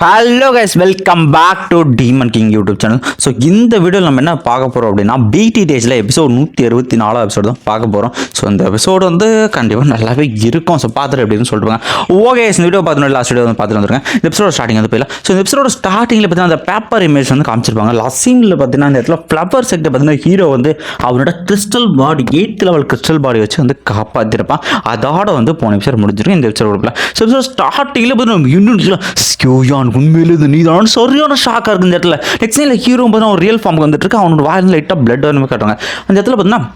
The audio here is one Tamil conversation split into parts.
Hello guys welcome back to demon king YouTube channel so இந்த வீடியோவில் நம்ம என்ன பார்க்க போகிறோம் அப்படின்னா பிடி டேஸில் எபிசோட் நூற்றி அறுபத்தி நாலாம் எபிசோடு தான் பார்க்க போகிறோம் ஸோ இந்த எபிசோடு வந்து கண்டிப்பாக நல்லாவே இருக்கும். ஸோ பார்த்துட்டு அப்படின்னு சொல்லிட்டுருங்க ஓகே இந்த வீடியோ பார்த்துட்டு லாஸ்ட் வீடியோ வந்து பார்த்துட்டு வந்துருங்க. இந்த எபிசோட ஸ்டார்டிங் வந்து போயிடலாம். ஸோ இந்த எபிசோட ஸ்டார்டிங்கில் பார்த்தீங்கன்னா அந்த பேப்பர் இமேஜ் வந்து காமிச்சிருப்பாங்க. லாஸ்ட் சீனில் பார்த்தீங்கன்னா அந்த இடத்துல ஃப்ளவர் செக்டர் பார்த்தீங்கன்னா ஹீரோ வந்து அவனோட crystal body eighth level crystal body வச்சு வந்து காப்பாற்றிருப்பான் அதோட வந்து போன எபிசோட் முடிஞ்சிருக்கும் இந்த எபிசோட் ஸோ எபிசோட் ஸ்டார்டிங்கில் பார்த்தீங்கன்னா இன்னும் ஸ்கியோயான் உண்மையிலே இது நீதான். சரியான ஷாக்காக இருக்கு இந்த இடத்துல. நெக்ஸ்ட் இல்லை ஹீரோ பார்த்தா ஒரு ரியல் ஃபார்முக்கு வந்துட்டு இருக்கு. அவனோட வாயில் லைட்டாக பிளட் வந்து காட்டுறாங்க. அந்த இடத்துல பார்த்தீங்கன்னா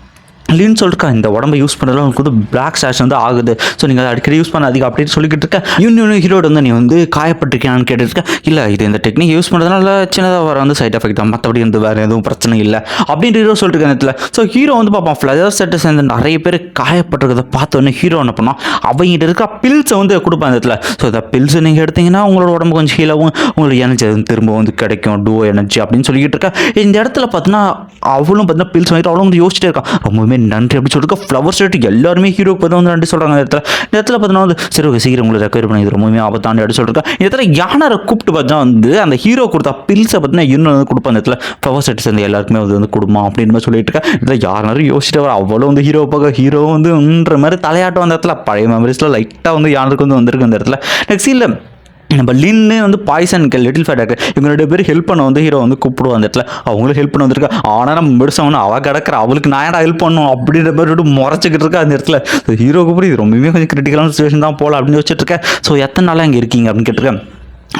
லீன் சொல்லிருக்கா. இந்த உடம்ப யூஸ் பண்ணுறதுல உங்களுக்கு வந்து பிளாக் ஸ்டாஷ் வந்து ஆகுது. ஸோ நீங்கள் அதை அடிக்கடி யூஸ் பண்ணாதீங்க அப்படின்னு சொல்லிக்கிட்டு இருக்க. இன்னொன்று ஹீரோடு வந்து நீ வந்து காயப்பட்டிருக்கியான்னு கேட்டுருக்க இல்லை இது இந்த டெக்னிக் யூஸ் பண்ணுறதுனால சின்னதாக வர வந்து சைட் எஃபெக்ட் தான். மற்றபடி வந்து வேறு எதுவும் பிரச்சனை இல்லை. அப்படின்ட்டு ஹீரோ சொல்லிட்டு இருக்க ஸோ ஹீரோ வந்து பார்ப்பான் ஃப்ளவர் செட்டை சேர்ந்து நிறைய பேர் காயப்பட்டிருக்கிறத பார்த்தோன்னே ஹீரோ என்ன பண்ணான் அவங்ககிட்ட இருக்க பில்ஸை வந்து கொடுப்பான் இந்த இடத்துல. ஸோ இந்த பில்ஸை நீங்கள் எடுத்தீங்கன்னா உங்களோட உடம்பு கொஞ்சம் ஹீலாகவும் உங்களுக்கு எனர்ஜி திரும்ப வந்து கிடைக்கும். டூ எனர்ஜி அப்படின்னு சொல்லிக்கிட்டு இருக்க. இந்த இடத்துல பார்த்தீங்கன்னா அவளும் பார்த்தீங்கன்னா பில்ஸ் வாங்கிட்டு அவளும் வந்து யோசிச்சிட்டே இருக்கான். ரொம்பவுமே நன்றி அப்படின்னு சொல்லிட்டு ஃப்ளவர் ஸ்டேட் எல்லாருமே ஹீரோக்கு பார்த்து வந்து நன்றி சொல்கிறாங்க இந்த இடத்துல இந்த இடத்துல பார்த்தீங்கன்னா வந்து சரி ஓகே சீக்கிரம் உங்களை ரெக்கவர் பண்ணி ரொம்பவுமே ஆபத்தாண்டு அப்படி சொல்லிருக்கா இந்த இடத்துல யானரை கூப்பிட்டு பார்த்தா வந்து அந்த ஹீரோ கொடுத்தா பில்ஸை பார்த்தீங்கன்னா இன்னும் வந்து கொடுப்பா அந்த இடத்துல ஃப்ளவர் ஸ்டேட் சேர்ந்து எல்லாருக்குமே வந்து வந்து கொடுமா அப்படின்னு மாதிரி சொல்லிட்டு இருக்கா இதில் யாரும் யோசிச்சுட்டு வர அவ்வளோ வந்து ஹீரோ பார்க்க ஹீரோ வந்துன்ற மாதிரி தலையாட்டம் அந்த இடத்துல. பழைய மெமரிஸில் லைட்டாக வந்து யானருக்கு வந்து வந்திருக்கு அந்த இடத்துல. நெக்ஸ்ட் இல்லை நம்ம லின்னு வந்து பாய்சன் லிட்டில் ஃபேட் ஆக்டர் இவங்க ரெண்டு பேரும் ஹெல்ப் பண்ண வந்து ஹீரோ வந்து கூப்பிடுவோம் அந்த இடத்துல. அவங்களும் ஹெல்ப் பண்ண வந்திருக்கா. ஆனால் நம்ம மெடிசவன் அவள் கிடக்கிற. அவளுக்கு நான் ஹெல்ப் பண்ணும் அப்படின்ற மாதிரி விட்டு முறைச்சிக்கிட்டு இருக்கா அந்த இடத்துல. ஹீரோக்கு ஹீரோ இது ரொம்பவே கொஞ்சம் கிரிட்டிக்கலான சுச்சுவேஷன் தான் போகலாம் அப்படின்னு வச்சுட்டு இருக்கேன் ஸோ எத்தனை நாளாக இங்கே இருக்கீங்க அப்படின்னு கேட்டிருக்கேன்.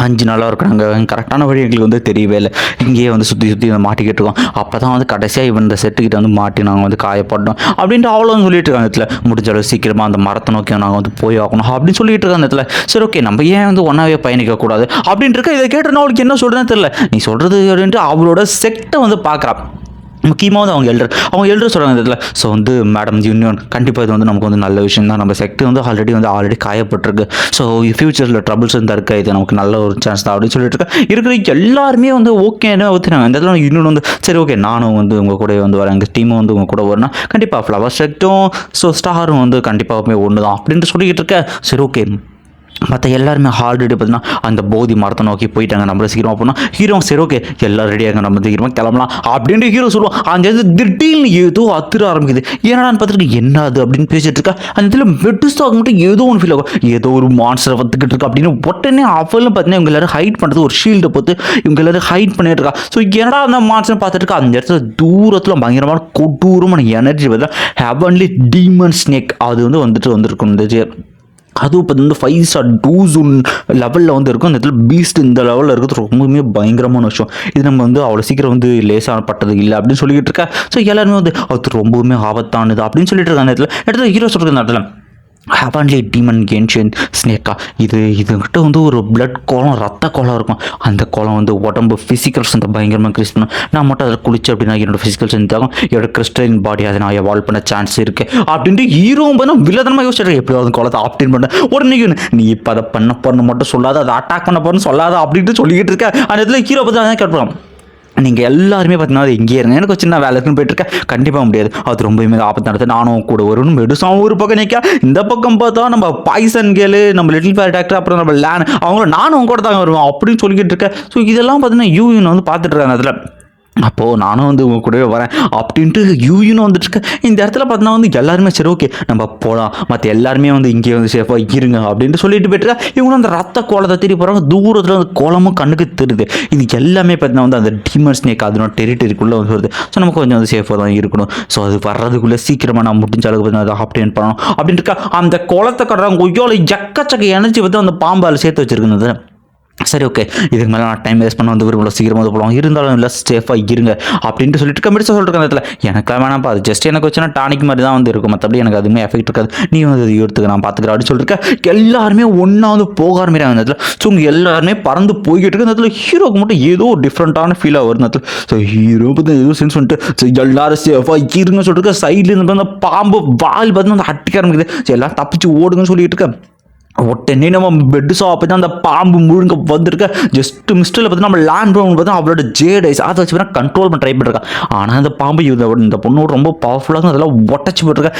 அஞ்சு நாளாக இருக்கிறாங்க. கரெக்டான வழி எங்களுக்கு வந்து தெரியவே இல்லை. இங்கேயே வந்து சுற்றி சுற்றி வந்து மாட்டிக்கிட்டு இருக்கோம். அப்போ தான் வந்து கடைசியாக இவன் இந்த செட்டுக்கிட்ட வந்து மாட்டி நாங்கள் வந்து காயப்பட்டோம். அப்படின்ட்டு அவ்வளோ சொல்லிட்டு இருக்காங்க இடத்துல. முடிஞ்ச அளவு சீக்கிரமாக அந்த மரத்தை நோக்கி நாங்கள் வந்து போய் ஆகணும் அப்படின்னு சொல்லிட்டு இருக்காங்க இடத்துல. சரி ஓகே நம்ம ஏன் வந்து ஒன்றாவே பயணிக்கக்கூடாது அப்படின்ட்டு இருக்க இதை கேட்டு அவளுக்கு என்ன சொல்கிறேன்னு தெரியல. நீ சொல்கிறது அப்படின்ட்டு அவளோட செட்டை வந்து பார்க்குறான் முக்கியமாக வந்து அவங்க எல்டர். அவங்க எல்டர் சொல்கிறாங்க இந்த இடத்துல ஸோ வந்து மேடம் யூனியன் கண்டிப்பாக இது வந்து நமக்கு வந்து நல்ல விஷயம் தான். நம்ம செக்டர் வந்து ஆல்ரெடி வந்து ஆல்ரெடி காயப்பட்டிருக்கு. ஸோ ஃபியூச்சரில் ட்ரபிள்ஸ் இருந்தால் இருக்கா? இது நமக்கு நல்ல ஒரு சான்ஸ் தான். அப்படின்னு சொல்லிட்டு இருக்கேன் இருக்கிற எல்லாருமே வந்து ஓகேன்னு ஊற்றுறாங்க இந்த இடத்துல யூனியன் வந்து சரி ஓகே நானும் வந்து உங்கள் கூட வந்து வரேன். எங்கள் டீமும் வந்து உங்கள் கூட வரணும் கண்டிப்பாக ஃப்ளவர் செக்டும் ஸோ ஸ்டாரும் வந்து கண்டிப்பாகவே ஒன்று தான் அப்படின்ட்டு சொல்லிக்கிட்டு இருக்கேன் சரி ஓகே மற்ற எல்லாருமே ஆல்ரெடி பார்த்தீங்கன்னா அந்த போதி மரத்தை நோக்கி போயிட்டாங்க. நம்மள சீக்கிரமாக போனால் ஹீரோ சரி ஓகே எல்லாம் ரெடியாக நம்ம சீக்கிரமாக கிளம்பலாம். அப்படின்ட்டு ஹீரோ சொல்லுவோம் அந்த இது திடீர்னு ஏதோ அத்துற ஆரம்பிக்குது. என்னடான்னு பார்த்துட்டு என்ன அது அப்படின்னு பேசிட்டு இருக்கா? அந்த இதில் மெட்டுஸ்டாக் மட்டும் ஏதோ ஒன்று ஃபீல் ஆகும். ஏதோ ஒரு மான்ஸ்டர் வந்துக்கிட்டு இருக்கா அப்படின்னு உடனே அவளும் பார்த்தீங்கன்னா இவங்க எல்லாரும் ஹைட் பண்ணுறது ஒரு ஷீல்டை பார்த்து இவங்க எல்லாரும் ஹைட் பண்ணிட்டு இருக்கா. ஸோ என்னடா அந்த மான்ஸ்டர் பார்த்துட்டு இருக்கா? அந்த இடத்துல தூரத்தில் பயங்கரமான கொடூரமான எனர்ஜி பார்த்தா ஹெவன்லி டீமன் ஸ்னேக் அது வந்து வந்துட்டு வந்திருக்கும் இந்த ஜே- அதுவும் இப்போ வந்து ஃபைவ் ஸ்டார் டூ ஜூன் லெவலில் வந்து இருக்கும். அந்த இடத்துல பீஸ்ட் இந்த லெவலில் இருக்கிறது ரொம்பவுமே பயங்கரமான விஷயம். இது நம்ம வந்து அவ்வளோ சீக்கிரம் வந்து லேசான பட்டது இல்லை அப்படின்னு சொல்லிக்கிட்டு இருக்கா. ஸோ எல்லாருமே வந்து அது ரொம்பவுமே ஆபத்தானது அப்படின்னு சொல்லிட்டு இருக்காங்க அந்த இடத்துல. இடத்துல ஹீரோ சொல்கிறது அந்த இடத்துல. ஹெவன்லி டீமன் கேன்ஷியன் ஸ்னேக்கா இது இதுகிட்ட வந்து ஒரு பிளட் கோலம் ரத்த கோலம் இருக்கும். அந்த கோலம் வந்து உடம்பு ஃபிசிக்கல் ஸ்ட்ரென்த் பயங்கரமாக கிறிஸ் பண்ணும். நான் மட்டும் அதில் குளிச்சு அப்படின்னா என்னோட ஃபிசிக்கல் ஸ்ட்ரென்த் ஆகும் என்னோட கிறிஸ்டலின் பாடி அதை நான் எவால்வ் பண்ண சான்ஸ் இருக்குது அப்படின்ட்டு ஹீரோவும் பண்ண வில்லதனமாக யோசிச்சிருக்கேன் எப்படியாவது கோலத்தை ஆப்டின் பண்ண. உடனே நீ இப்போ அதை பண்ண போறன்னு மட்டும் சொல்லாத அதை அட்டாக் பண்ண போறன்னு சொல்லாத அப்படின்ட்டு சொல்லிக்கிட்டு இருக்க. அந்த இடத்துல ஹீரோ பற்றி அதான் கேட்போம் நீங்கள் எல்லாருமே பார்த்தீங்கன்னா அது இங்கேயே இருங்க. எனக்கு ஒரு சின்ன வேலை இருக்குன்னு கண்டிப்பாக முடியாது. அது ரொம்பவுமே நடத்து. நானும் கூட வரும்னு மெடுசாவும் ஒரு பக்கம் நிற்க இந்த பக்கம் பார்த்தா நம்ம பாய்சன் கேலு நம்ம லிட்டில் ஃபேர் டாக்டர் அப்புறம் நம்ம லேன் அவங்கள நானும் அவங்க கூட தாங்க வருவேன் அப்படின்னு சொல்லிக்கிட்டு இருக்கேன். ஸோ இதெல்லாம் பார்த்தீங்கன்னா யூஎன் வந்து பார்த்துட்டு இருக்காங்க அதில். அப்போது நானும் வந்து உங்கள் கூடவே வரேன் அப்படின்ட்டு யூயூன்னு வந்துட்டு இருக்கேன் இந்த இடத்துல பார்த்தீங்கன்னா வந்து எல்லாருமே சரி ஓகே நம்ம போகலாம் மற்ற எல்லாருமே வந்து இங்கே வந்து சேஃபாக இருங்க அப்படின்ட்டு சொல்லிட்டு போயிட்டு இவங்களும் அந்த ரத்த கோலத்தை தேடி போகிறாங்க தூரத்தில் அந்த கோலமும் கண்ணுக்கு தெரியுது. இது எல்லாமே பார்த்தீங்கன்னா வந்து அந்த டீமர் ஸ்னேக் அதனோட டெரிட்டரிக்குள்ளே வந்து வருது. ஸோ நம்ம கொஞ்சம் வந்து சேஃபாக தான் இருக்கணும். ஸோ அது வர்றதுக்குள்ளே சீக்கிரமாக நான் முடிஞ்ச அளவுக்கு பார்த்தீங்கன்னா அதை ஆப்டேன் பண்ணணும். அப்படின்ட்டு இருக்கா. அந்த கோலத்தை கட்டுறாங்க கொய்யோல எக்கச்சக்க எனர்ஜி வந்து அந்த பாம்பால் சேர்த்து வச்சுருக்குது சரி ஓகே இதுக்கு மேலே நான் டைம் வேஸ்ட் பண்ண வந்து விரும்பல. சீக்கிரமாக வந்து போகலாம் இருந்தாலும் இல்லை சேஃபாக இருங்க அப்படின்ட்டு சொல்லிட்டு கமெடிஸாக சொல்லிட்டு அந்த இடத்துல எனக்குலாம் வேணாம்ப்பா. அது ஜஸ்ட் எனக்கு வச்சுனா டானிக் மாதிரி தான் வந்து இருக்கும். மற்றபடி எனக்கு அதுவுமே எஃபெக்ட் இருக்காது. நீ வந்து அது எடுத்துக்க. நான் பார்த்துக்கிறேன் அப்படின்னு சொல்லியிருக்கேன் எல்லாருமே ஒன்றா வந்து போக ஆரம்பிக்கிறாங்க அந்த இடத்துல ஸோ இங்கே எல்லாருமே பறந்து போய்கிட்டு இருக்கு அந்த இடத்துல ஹீரோக்கு மட்டும் ஏதோ ஒரு டிஃப்ரெண்ட்டான ஃபீலாக வரும் நேரத்தில். இடத்துல ஸோ ஹீரோ பற்றி ஏதோ சென்ஸ் பண்ணிட்டு ஸோ எல்லாரும் சேஃபாக இருங்க சொல்லிட்டு சைட்லேருந்து அந்த பாம்பு வால் பார்த்து அந்த அட்டிக்க ஆரம்பிக்குது. ஸோ எல்லாம் தப்பிச்சு ஓடுங்கன்னு சொல்லிட்டு இருக்கேன் உடனே நம்ம பெட் ஷாப் தான் அந்த பாம்பு முழுங்க வந்திருக்க. ஜஸ்ட் மிஸ்டரில் பார்த்து நம்ம லேண்ட் ப்ரௌன் பார்த்து அவளோட ஜேடைஸ் அதை வச்சு பார்த்தா கண்ட்ரோல் பண்ண ட்ரை பண்ணிருக்கா ஆனால் அந்த பாம்பு இந்த இந்த பொண்ணோட ரொம்ப பவர்ஃபுல்லாக அதெல்லாம் ஒட்டச்சு போட்டிருக்கா.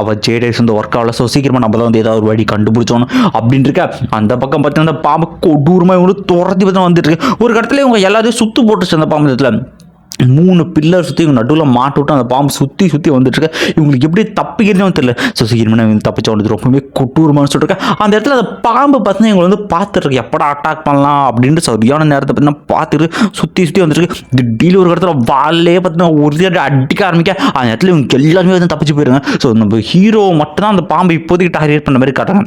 அவள் ஜேடைஸ் வந்து ஒர்க் ஆகல. ஸோ சீக்கிரமாக நம்ம தான் வந்து ஏதாவது ஒரு வழி கண்டுபிடிச்சோம் அப்படின்னு இருக்க. அந்த பக்கம் பார்த்து அந்த பாம்பு கொடூரமாக இவங்க துரத்தி பார்த்து வந்துட்டு இருக்கு. ஒரு இடத்துல இவங்க எல்லாத்தையும் சுத்து போட்டுச்சு அந்த பாம்பு இடத்துல. மூணு பில்லர் சுற்றி இவங்க நடுவில் மாட்டு விட்டு அந்த பாம்பு சுற்றி சுற்றி வந்துட்டுருக்கு. இவங்களுக்கு எப்படி தப்பிக்கிறதுன்னு தெரியல. ஸோ சீக்கிரமே இவங்க தப்பிச்ச வந்து ரொம்பவே கொட்டூரமானு சொல்லிட்டு அந்த இடத்துல அந்த பாம்பு பார்த்தீங்கன்னா இவங்களை வந்து பார்த்துருக்கு எப்படா அட்டாக் பண்ணலாம் அப்படின்ட்டு சரியான நேரத்தை பார்த்தீங்கன்னா பார்த்துட்டு சுற்றி சுற்றி வந்துருக்கு திடீர்னு ஒரு இடத்துல வாழே பார்த்தீங்கன்னா ஒரு அடிக்க ஆரம்பிக்க. அந்த இடத்துல இவங்க எல்லாருமே வந்து தப்பிச்சு போயிருங்க. ஸோ நம்ம ஹீரோ மட்டும் தான் அந்த பாம்பு இப்போதைக்கு டார்கெட் பண்ண மாதிரி காட்டுறாங்க.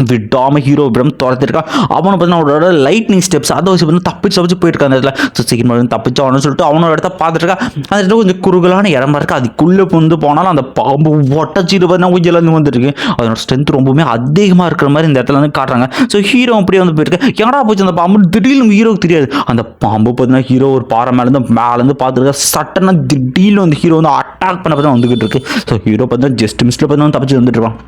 விடாமல் ஹீரோ விடம் துரத்திருக்கான் அவனை பார்த்தீங்கன்னா அவனோட லைட்னிங் ஸ்டெப்ஸ் அதை வச்சு வந்து தப்பிச்சு தப்பிச்சு போயிருக்கான் அந்த இடத்துல. ஸோ சீக்கிரமாக வந்து தப்பிச்சு அவனு சொல்லிட்டு அவனோட இடத்த பார்த்துருக்கா அந்த இடத்துல கொஞ்சம் குறுகலான இடமா இருக்கு அதுக்குள்ளே வந்து போனாலும் அந்த பாம்பு ஒட்டச்சிட்டு பார்த்தீங்கன்னா கொஞ்சம் வந்துருக்கு. அதனோட ஸ்ட்ரென்த் ரொம்பவுமே அதிகமாக இருக்கிற மாதிரி இந்த இடத்துல வந்து காட்டுறாங்க. ஸோ ஹீரோ அப்படியே வந்து போயிருக்கு. எங்கடா போச்சு அந்த பாம்பு? திடீர்னு ஹீரோக்கு தெரியாது. அந்த பாம்பு பார்த்தீங்கன்னா ஹீரோ ஒரு பாறை மேலேருந்து மேலேருந்து பார்த்துருக்கா. சட்டனாக திடீர்னு வந்து ஹீரோ வந்து அட்டாக் பண்ண பார்த்தா வந்துகிட்டு இருக்கு. ஸோ ஹீரோ பார்த்தீங்கன்னா ஜஸ்ட் மிஸ்டில் பார்த்தீங்கன்னா தப்பிச்சு வந்துட்டுருக்கான்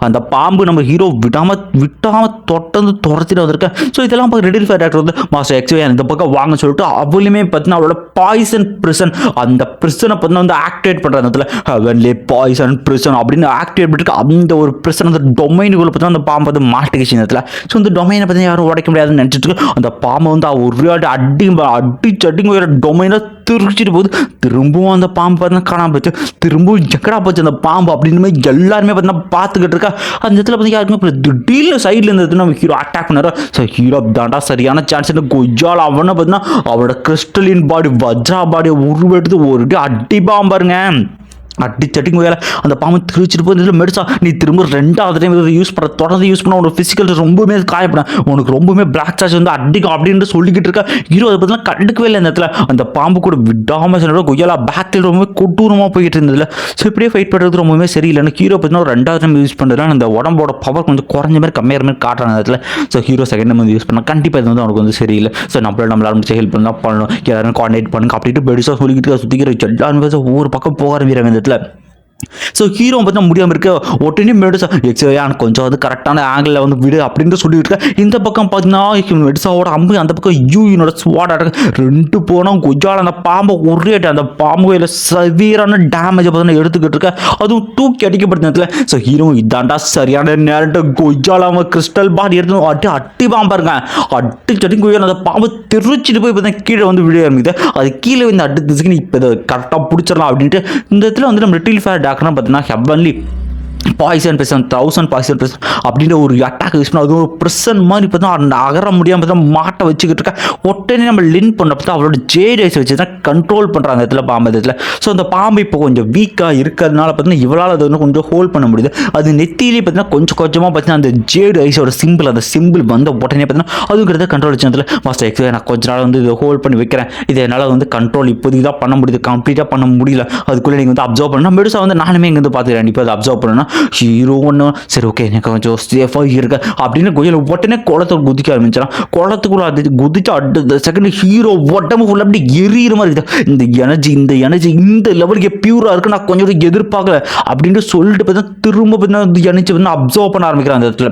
அந்த பாம்பு நம்ம ஹீரோ விடாமல் விட்டாமல் தொடர்ந்து துரத்திட்டு வந்திருக்கேன் ஸோ இதெல்லாம் பார்க்க ரெடி ஃபேர் டேரக்டர் வந்து மாஸ்டர் எக்ஸ்வே இந்த பக்கம் வாங்க சொல்லிட்டு அவளுமே பார்த்தீங்கன்னா அவளோட பாய்சன் பிரிசன் அந்த பிரிசனை பார்த்தீங்கன்னா வந்து ஆக்டிவேட் பண்ணுற அந்த இடத்துல ஹெவன்லி பாய்சன் பிரிசன் அப்படின்னு ஆக்டிவேட் பண்ணிட்டு அந்த ஒரு பிரிசன் அந்த டொமைனுக்குள்ளே பார்த்தீங்கன்னா அந்த பாம்பு வந்து மாட்டுக்கிச்சு இந்த இடத்துல. ஸோ இந்த டொமைனை பார்த்தீங்கன்னா யாரும் உடைக்க முடியாதுன்னு நினச்சிட்டு அந்த பாம்பை வந்து ஒரு அடி அடி அடிச்சு அடிங்க டொமைனை திருச்சிட்டு போகுது திரும்பவும் அந்த பாம்பு பார்த்தீங்கன்னா காணாமல் போச்சு. திரும்பவும் ஜக்கடா போச்சு அந்த பாம்பு அப்படின்னு எல்லாருமே பார்த்தீங்கன்னா பார்த்துக்கிட்டு இருக்கா. அந்த இடத்துல பார்த்தீங்கன்னா யாருக்குமே திடீர்னு சைடில் இருந்து நம்ம ஹீரோ அட்டாக் பண்ணாரு. ஸோ ஹீரோ தாண்டா சரியான சான்ஸ் கொஜால் அவனை பார்த்தீங்கன்னா அவனோட கிறிஸ்டலின் பாடி வஜ்ரா பாடியை உருவெடுத்து ஒரு அடி பாம்பாருங்க அடி வேலை. அந்த பாம்பு திருச்சிட்டு போய் இதில் மெடிச்சா நீ திரும்ப ரெண்டாவது டைம் இதை யூஸ் பண்ண தொடர்ந்து யூஸ் பண்ண உனக்கு ஃபிசிக்கல் ரொம்பவுமே காயப்படும் உனக்கு ரொம்பவுமே பிளாக் சார்ஜ் வந்து அடிக்கும் அப்படின்னு சொல்லிக்கிட்டு இருக்க. ஹீரோ அதை பற்றிலாம் கண்டுக்கவே இல்லை இந்த இடத்துல. அந்த பாம்பு கூட விடாமல் சொன்ன கொய்யாலா பேக்கில் ரொம்பவே கொட்டூரமாக போயிட்டு இருந்ததுல. ஸோ இப்படியே ஃபைட் பண்ணுறது ரொம்பவே சரியில்லை ஹீரோ பார்த்தீங்கன்னா ஒரு ரெண்டாவது டைம் யூஸ் பண்ணுறதுனால அந்த உடம்போட பவர் கொஞ்சம் குறைஞ்ச மாதிரி கம்மியாக மாதிரி காட்டுறாங்க அந்த இடத்துல. ஸோ ஹீரோ செகண்ட் டைம் வந்து யூஸ் பண்ணால் கண்டிப்பாக இது வந்து அவனுக்கு வந்து சரியில்லை. ஸோ நம்மள நம்மளால ஆரம்பிச்சு ஹெல்ப் பண்ணலாம் பண்ணணும். யாரும் கோஆர்டினேட் பண்ணுங்க அப்படின்ட்டு பெருசாக சொல்லிக்கிட்டு சுற்றிக்கிற எல்லாருமே ஒவ்வொரு பக்கம் போக ஆரம்பிக்கிறாங்க இந்த இடத்துல ஸோ ஹீரோ பார்த்தா முடியாமல் இருக்க உடனே மெடிசா எக்ஸோ எனக்கு கொஞ்சம் வந்து கரெக்டான ஆங்கிளில் வந்து விடு அப்படின்னு சொல்லிட்டு இருக்கேன் இந்த பக்கம் பார்த்தீங்கன்னா மெடிசாவோட அம்பு அந்த பக்கம் யூனோட ஸ்வாட் அடக்க ரெண்டு போனால் கொஞ்சம் அந்த பாம்பை ஒரே அடி, அந்த பாம்பு கையில் சவீரான டேமேஜை பார்த்தீங்கன்னா எடுத்துக்கிட்டு இருக்க. அதுவும் தூக்கி அடிக்கப்பட்ட நேரத்தில். ஸோ ஹீரோ இதாண்டா சரியான நேரத்தை கொய்யால அவன் கிறிஸ்டல் பாடி எடுத்து அட்டி அட்டி பாம்பாருங்க அட்டி சட்டி கொய்யா அந்த பாம்பு தெரிச்சிட்டு போய் பார்த்தா கீழே வந்து விழ ஆரம்பிக்குது அது கீழே வந்து அட்டு திசுக்கு இப்போ இதை கரெக்டாக பிடிச்சிடலாம் அப்படின்ட்டு இந்த இடத்துல வந்து நம்ம லிட்டில் ஃபேர் டாக்டர்னா பார்த்தீங்கன்னா heavenly poison person thousand poison person அப்படின்ற ஒரு அட்டாக் யூஸ் பண்ண அது ஒரு பிரசன் மாதிரி பார்த்தா அந்த அகர முடியாமல் தான் மாட்டை வச்சுக்கிட்டு இருக்கேன் உடனே நம்ம லின் பண்ணப்போ தான் அவளோட ஜேடைஸ் வச்சு தான் கண்ட்ரோல் பண்ணுறாங்க இடத்துல பாம்பு இதில் ஸோ அந்த பாம்பு இப்போ கொஞ்சம் வீக்காக இருக்கிறதுனால பார்த்தீங்கன்னா இவளால் அதை வந்து கொஞ்சம் ஹோல்ட் பண்ண முடியுது. அது நெத்தியிலே பார்த்தீங்கன்னா கொஞ்சம் கொஞ்சமாக பார்த்தீங்கன்னா அந்த ஜேடு ஐஸோட சிம்பிள் அந்த சிம்பிள் வந்த உடனே பார்த்தீங்கன்னா அதுங்கிறத கண்ட்ரோல் வச்சு அதில் மாஸ்டர் எக்ஸ் நான் கொஞ்ச நாள் வந்து இதை ஹோல்ட் பண்ணி வைக்கிறேன். இதை என்னால் வந்து கண்ட்ரோல் இப்போதைக்கு தான் பண்ண முடியுது. கம்ப்ளீட்டாக பண்ண முடியல. அதுக்குள்ளே நீங்கள் வந்து அப்சர்வ் பண்ணணும். மெடுசா வந்து நானுமே இங்கே வந்து பார்த்துக்கிறேன் இப்போ அதை அப்சர்வ் பண்ணணும் ஹீரோ ஒன்று சரி ஓகே எனக்கு கொஞ்சம் சேஃபாக இருக்க. அப்படின்னு கொஞ்சம் உடனே குளத்தை குதிக்க ஆரம்பிச்சிடான் குளத்துக்குள்ள அது குதிச்சு அடுத்த செகண்ட் ஹீரோ உடம்பு ஃபுல்லாக அப்படி எரியிற மாதிரி இருக்குது இந்த எனர்ஜி இந்த எனர்ஜி இந்த லெவலுக்கு பியூராக இருக்குது நான் கொஞ்சம் எதிர்பார்க்கல. அப்படின்ட்டு சொல்லிட்டு பார்த்தா திரும்ப பார்த்தீங்கன்னா இந்த எனர்ஜி வந்து அப்சர்வ் பண்ண ஆரம்பிக்கிறேன் அந்த இடத்துல.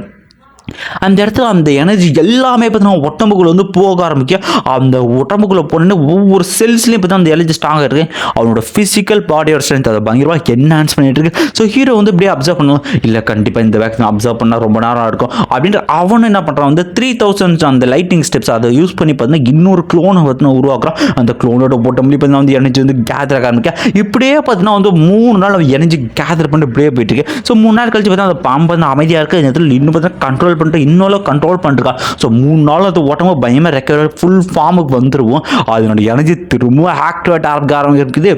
அந்த இடத்துல அந்த எனர்ஜி எல்லாமே பார்த்தீங்கன்னா உடம்புக்குள்ள வந்து போக ஆரம்பிக்க அந்த உடம்புக்குள்ள போனோன்னே ஒவ்வொரு செல்ஸ்லையும் பார்த்தா அந்த எனர்ஜி ஸ்ட்ராங்காக இருக்குது அவனோட ஃபிசிக்கல் பாடியோட ஸ்ட்ரென்த் அதை பயங்கரமாக என்ஹான்ஸ் பண்ணிட்டு இருக்கு. ஸோ ஹீரோ வந்து இப்படியே அப்சர்வ் பண்ணுவோம் இல்லை கண்டிப்பாக இந்த வேக்சின் அப்சர்வ் பண்ணால் ரொம்ப நேரம் இருக்கும் அப்படின்ற அவன் என்ன பண்ணுறான் வந்து த்ரீ தௌசண்ட் அந்த லைட்டிங் ஸ்டெப்ஸ் அதை யூஸ் பண்ணி பார்த்தீங்கன்னா இன்னொரு க்ளோனை பார்த்தீங்கன்னா உருவாக்குறான். அந்த க்ளோனோட உடம்புல பார்த்தீங்கன்னா வந்து எனர்ஜி வந்து கேதர் ஆக ஆரம்பிக்க. இப்படியே பார்த்தீங்கன்னா வந்து மூணு நாள் அவன் எனர்ஜி கேதர் பண்ணிட்டு இப்படியே போயிட்டு இருக்கு. ஸோ மூணு நாள் கழிச்சு பார்த்தா அந்த பாம்பு வந்து அமைதியாக இருக்குது இந்த இடத்துல இன்னும் பார்த்தீங்கன்னா கண்ட்ரோல் பண்ணிட்டு இன்னும் கண்ட்ரோல் பண்ணிருக்கா ஸோ மூணு நாள் அது உடம்பு பயமாக ரெக்கவர் ஃபுல் ஃபார்முக்கு வந்துருவோம். அதனோட எனர்ஜி திரும்பவும் ஆக்டிவேட் ஆக ஆரம்பிக்கிறது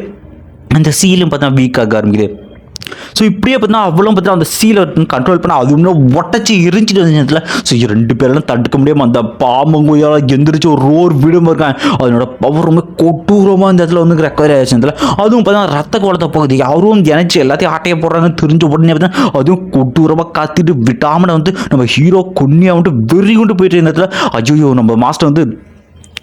அந்த சீலும் பார்த்தா வீக் ஆக ஆரம்பிக்குது. ஸோ இப்படியே பார்த்தீங்கன்னா அவ்வளோ பார்த்தீங்கன்னா அந்த சீலை கண்ட்ரோல் பண்ண அது இன்னும் ஒட்டச்சி எரிஞ்சிட்டு இருந்த நேரத்தில் ஸோ ரெண்டு பேரெல்லாம் தடுக்க முடியாமல் அந்த பாம்பங்குயால் எந்திரிச்சு ஒரு ரோர் விடும் இருக்காங்க அதனோட பவர் ரொம்ப கொட்டூரமாக இந்த இடத்துல வந்து ரெக்கவரி ஆயிடுச்சு இடத்துல. அதுவும் பார்த்தீங்கன்னா ரத்த குளத்தை போகுது யாரும் நினைச்சு எல்லாத்தையும் ஆட்டையை போடுறாங்கன்னு தெரிஞ்ச உடனே பார்த்தீங்கன்னா அதுவும் கொட்டூரமாக காத்திட்டு விட்டாமல் வந்து நம்ம ஹீரோ கொன்னியாக வந்துட்டு வெறி கொண்டு போயிட்டு இந்த இடத்துல ஐயோ நம்ம மாஸ்டர் வந்து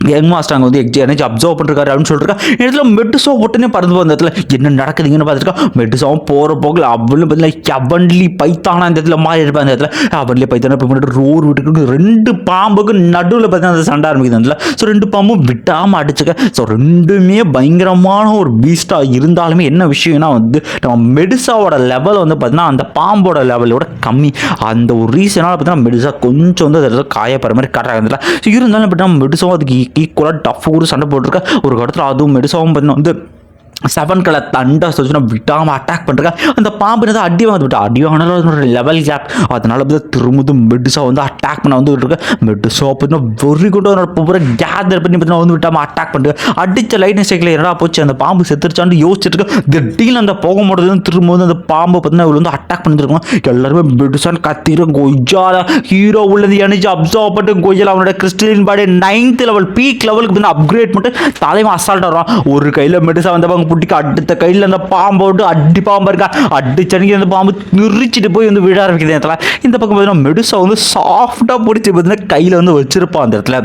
யங் மாஸ்டர் அங்கே வந்து எக்ஜி எனர்ஜி அப்சர்வ் பண்ணிருக்காரு அப்படின்னு சொல்லிருக்கா. இடத்துல மெட்டுசோ உடனே பறந்து போகிற இடத்துல என்ன நடக்குதுங்கன்னு பார்த்துருக்கா? மெட்டுசாவும் போகிற போக்கில் அவ்வளோ பார்த்தீங்கன்னா அவன்லி பைத்தானா இந்த இடத்துல மாறி இருப்பா அந்த இடத்துல. அவன்லி பைத்தானா இப்போ முன்னாடி ரோர் விட்டுக்கிட்டு ரெண்டு பாம்புக்கு நடுவில் பார்த்தீங்கன்னா அந்த சண்டை ஆரம்பிக்குது அந்த ஸோ ரெண்டு பாம்பும் விட்டாமல் அடிச்சுக்க. ஸோ ரெண்டுமே பயங்கரமான ஒரு பீஸ்டாக இருந்தாலுமே என்ன விஷயம்னா வந்து நம்ம மெடிசாவோட லெவல் வந்து பார்த்தீங்கன்னா அந்த பாம்போட லெவலோட கம்மி. அந்த ஒரு ரீசனால் பார்த்தீங்கன்னா மெடிசா கொஞ்சம் வந்து அதில் காயப்படுற மாதிரி காட்டுறாங்க அதில் ஸோ இருந்தாலும் பார்த்தீங்கன்னா மெடிசாவும் அதுக்கு ஈக்குவலாக டஃப் கூட சண்டை போட்டிருக்கா. ஒரு இடத்துல அதுவும் மெடிசாவும் பார்த்தீங்கன்னா வந்து செவன் கலர் தண்டா சொல்லிச்சுன்னா விட்டாமல் அட்டாக் பண்ணுறா அந்த பாம்பு என்ன அடி வாங்க விட்டா அடி வாங்கினாலும் லெவல் கேப் அதனால வந்து திரும்புது மெடிசா வந்து அட்டாக் பண்ண வந்து விட்டுருக்க மெடிசா பார்த்தீங்கன்னா வெறி கூட பூரா கேதர் பண்ணி பார்த்தீங்கன்னா வந்து விட்டாமல் அட்டாக் பண்ணுறது அடித்த லைட்னஸ் சைக்கிள் என்னடா போச்சு? அந்த பாம்பு செத்துருச்சான்னு யோசிச்சுட்டு இருக்க. திடீர்னு அந்த போக முடியாது திரும்ப வந்து அந்த பாம்பு பார்த்தீங்கன்னா இவ்வளோ வந்து அட்டாக் பண்ணிருக்கோம் எல்லாருமே மெடிசான்னு கத்திரும் கொய்யால ஹீரோ உள்ளது எனர்ஜி அப்சர்வ் பண்ணிட்டு கொய்யால அவனோட crystal body ninth level peak லெவலுக்கு வந்து அப்கிரேட் பண்ணிட்டு தலைமை அசால்ட் வரும் ஒரு கையில் மெடிசா வந்தவங்க புட்டிக்கு அடுத்த கையில் அந்த பாம்பை விட்டு அடி பாம்பு இருக்கா? அடிச்சனிக்கு அந்த பாம்பு நிரிச்சிட்டு போய் வந்து விழ ஆரம்பிக்குது இடத்துல. இந்த பக்கம் பார்த்தீங்கன்னா மெடுசா வந்து சாஃப்டாக பிடிச்சி பார்த்தீங்கன்னா கையில் வந்து வச்சிருப்பான் அந்த இடத்துல.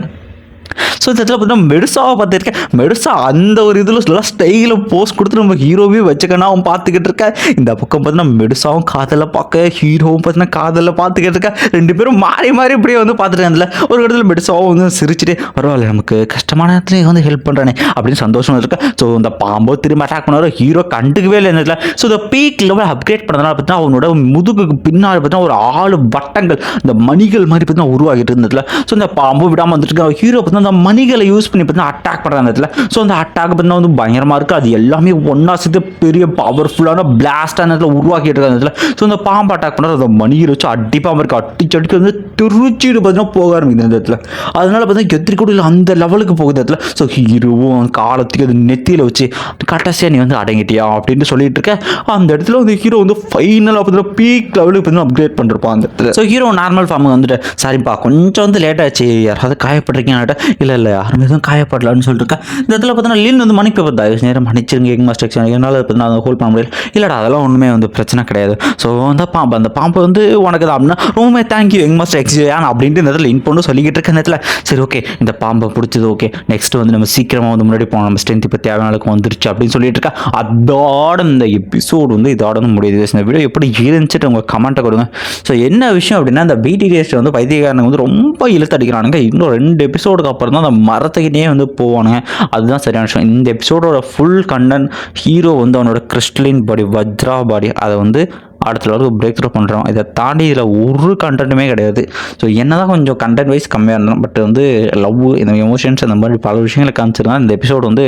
ஸோ இந்த இடத்துல பார்த்தீங்கன்னா மெடுசாவை பார்த்துருக்கேன். மெடுசா அந்த ஒரு இதில் நல்லா ஸ்டைலில் போஸ்ட் கொடுத்து நம்ம ஹீரோவே வச்சுக்கணும். அவன் பார்த்துக்கிட்டு இருக்கேன் இந்த பக்கம் பார்த்தீங்கன்னா மெடுசாவும் காதலில் பார்க்க ஹீரோவும் பார்த்தீங்கன்னா காதலில் பார்த்துக்கிட்டு இருக்கேன் ரெண்டு பேரும் மாறி மாறி இப்படியே வந்து பார்த்துட்டு அதில் ஒரு இடத்துல மெடுசாவும் வந்து சிரிச்சுட்டு பரவாயில்ல நமக்கு கஷ்டமான இடத்துல வந்து ஹெல்ப் பண்ணுறானே அப்படின்னு சந்தோஷம் இருக்கேன் ஸோ இந்த பாம்போ திரும்ப அட்டாக் பண்ணாரோ ஹீரோ கண்டுக்கவே இல்லை இந்த இடத்துல. ஸோ இந்த பீக் லெவல் அப்கிரேட் பண்ணதுனால பார்த்தீங்கன்னா அவனோட முதுகுக்கு பின்னால் பார்த்தீங்கன்னா ஒரு ஆளு வட்டங்கள் இந்த மணிகள் மாதிரி பார்த்தீங்கன்னா உருவாகிட்டு இருந்ததுல. ஸோ இந்த பாம்பு விடாமல் வந்துட்டு ஹீரோ பார்த்தீங்கன்னா அந்த மணிகளை யூஸ் பண்ணி பார்த்தீங்கன்னா அட்டாக் பண்ணுற அந்த இடத்துல. ஸோ அந்த அட்டாக் பார்த்தீங்கன்னா வந்து பயங்கரமாக இருக்குது அது எல்லாமே ஒன்றா சேர்த்து பெரிய பவர்ஃபுல்லான பிளாஸ்ட் அந்த இடத்துல உருவாக்கிட்டு இருக்க அந்த இடத்துல. ஸோ அந்த பாம்பு அட்டாக் பண்ணுறது அந்த மணிகளை வச்சு அடிப்பாமல் இருக்குது அடிச்சு அடிக்க வந்து திருச்சிட்டு பார்த்தீங்கன்னா போக ஆரம்பிக்குது அந்த இடத்துல. அதனால பார்த்தீங்கன்னா எத்திரிக்கூடியில் அந்த லெவலுக்கு போகுது இடத்துல. ஸோ ஹீரோவும் காலத்துக்கு அது நெத்தியில் வச்சு கடைசியாக நீ வந்து அடங்கிட்டியா? அப்படின்னு சொல்லிட்டு இருக்க. அந்த இடத்துல வந்து ஹீரோ வந்து ஃபைனலாக பார்த்தீங்கன்னா பீக் லெவலுக்கு பார்த்தீங்கன்னா அப்கிரேட் பண்ணிருப்பான் அந்த இடத்துல. ஸோ ஹீரோ நார்மல் ஃபார்முக்கு வந்துட்டு சரிப்பா கொஞ்சம் வந்து லேட் ஆச்சு. யாராவது காயப்படுறீங்கன்னாட்ட இல்லை இல்லை யாருமே எதுவும் காயப்படலான்னு சொல்லிட்டு இருக்கா இந்த இடத்துல பார்த்தீங்கன்னா லீன் வந்து மன்னிப்பு பேப்பர் தயவு நேரம் மன்னிச்சிருங்க எங் மாஸ்டர் என்னால் பார்த்தீங்கன்னா அதை ஹோல்ட் பண்ண முடியல இல்லைடா அதெல்லாம் ஒன்றுமே வந்து பிரச்சனை கிடையாது. ஸோ அந்த பாம்பு அந்த பாம்பு வந்து உனக்கு தான் அப்படின்னா ரொம்ப தேங்க்யூ எங் மாஸ்டர் எக்ஸியான் அப்படின்ட்டு இந்த இடத்துல இன்பொண்ணு சொல்லிக்கிட்டு இருக்க நேரத்தில் இடத்துல. சரி ஓகே இந்த பாம்பை பிடிச்சது ஓகே நெக்ஸ்ட் வந்து நம்ம சீக்கிரமாக வந்து முன்னாடி போனோம் நம்ம ஸ்ட்ரென்த் இப்போ தேவையான அளவுக்கு வந்துருச்சு அப்படின்னு சொல்லிட்டு இருக்கா. அதோட இந்த எபிசோடு வந்து இதோட வந்து முடியுது. இந்த வீடியோ எப்படி இருந்துச்சுட்டு உங்கள் கமெண்ட்டை கொடுங்க. ஸோ என்ன விஷயம் அப்படின்னா இந்த பிடிஎஸ் வந்து வைத்தியகாரனுக்கு வந்து ரொம்ப இழுத்து அடிக்கிறானுங்க. இன்னும் ரெண்டு எபிசோடுக்கு அப்புறம் தான் அந்த மரத்துக்கிட்டே வந்து போவானுங்க. அதுதான் சரியான விஷயம். இந்த எபிசோடோட ஃபுல் கண்டென்ட் ஹீரோ வந்து அவனோட கிறிஸ்டலின் பாடி வஜ்ரா பாடி அதை வந்து அடுத்த லெவலுக்கு பிரேக் த்ரூ பண்ணுறோம் இதை தாண்டி இதில் ஒரு கண்டென்ட்டுமே கிடையாது. ஸோ என்ன தான் கொஞ்சம் கண்டென்ட் வைஸ் கம்மியாக இருந்தாலும் பட் வந்து லவ் இந்த எமோஷன்ஸ் அந்த மாதிரி பல விஷயங்களை காமிச்சிருந்தா இந்த எபிசோடு வந்து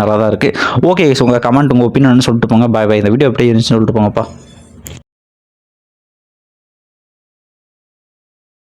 நல்லா தான் இருக்குது ஓகே ஸோ உங்கள் கமெண்ட் உங்கள் ஒப்பீனியன் சொல்லிட்டு போங்க. பாய் பாய் இந்த வீடியோ எப்படி இருந்துச்சுன்னு சொல்லிட்டு போங்கப்பா.